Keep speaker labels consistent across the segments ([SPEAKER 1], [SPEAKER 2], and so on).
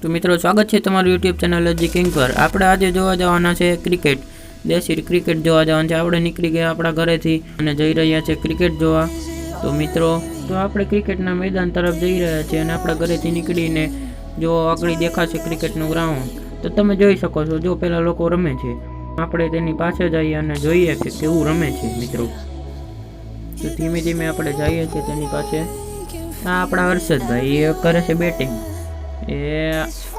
[SPEAKER 1] તો મિત્રો, સ્વાગત છે તમારું યુટ્યુબ ચેનલ જી કિંગ પર. આપણે આજે જોવા જવાના છે ક્રિકેટ દેશી ક્રિકેટ જોવા જવાના છે. આપણે નીકળી ગયા આપણા ઘરેથી અને જઈ રહ્યા છે ક્રિકેટ જોવા. તો મિત્રો, તો આપણે ક્રિકેટના મેદાન તરફ જઈ રહ્યા છીએ અને આપણા ઘરેથી નીકળીને જો આગળ દેખાશે ક્રિકેટનું ગ્રાઉન્ડ તો તમે જોઈ શકો છો, જો પહેલાં લોકો રમે છે. આપણે તેની પાસે જઈએ અને જોઈએ કે કેવું રમે છે મિત્રો. તો ધીમે ધીમે આપણે જઈએ છીએ તેની પાસે આ આપણા હર્ષદભાઈ, એ કરે છે બેટિંગ એ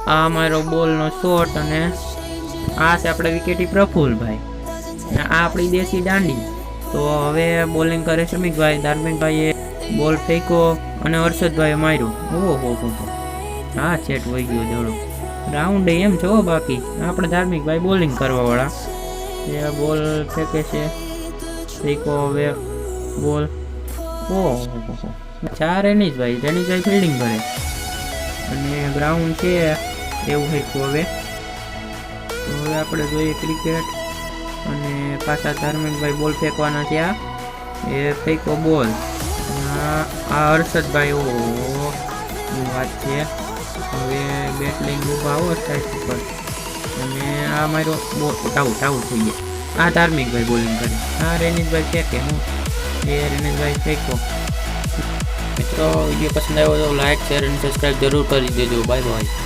[SPEAKER 1] આ મારો બોલનો શોટ અને આ છે આપણે વિકેટી પ્રફુલભાઈ. અને આ આપણી દેશી દાંડી. તો હવે બોલિંગ કરે શમિકભાઈ ધાર્મિકભાઈએ બોલ ફેંકો અને હર્ષદભાઈએ માર્યો. ઓહો, હો હો, હા. સેટ વહી ગયો જોડો. રાઉન્ડ એમ છો બાકી? આપણે ધાર્મિકભાઈ બોલિંગ કરવાવાળા. એ બોલ ફેંકે છે. ફેંકો હવે બોલ ઓહો, હો હો. ચાર રેનીશભાઈ રેનીશભાઈ ફિલ્ડિંગ કરે. અને ગ્રાઉન્ડ છે, એવું હેઠું હવે. તો હવે આપણે જોઈએ ક્રિકેટ અને પાછા ધાર્મિકભાઈ બોલ ફેંકવાના ત્યાં એ ફેંકો બોલ આ હર્ષદભાઈ ઓ વાત છે. હવે બેટ લઈને ઊભા આવો સ્ટ્રાઇક ઉપર. અને આ મારો બોલ આઉટ આઉટ થઈ ગયા. આ ધાર્મિકભાઈ બોલિંગ કરે. આ રેનિશભાઈ ફેંકે, હું. એ રેનિશભાઈ ફેંકો. મિત્રો વીડિયો પસંદ આવ્યો તો લાઈક શેર અને સબસ્ક્રાઈબ જરૂર કરી દેજો. Bye bye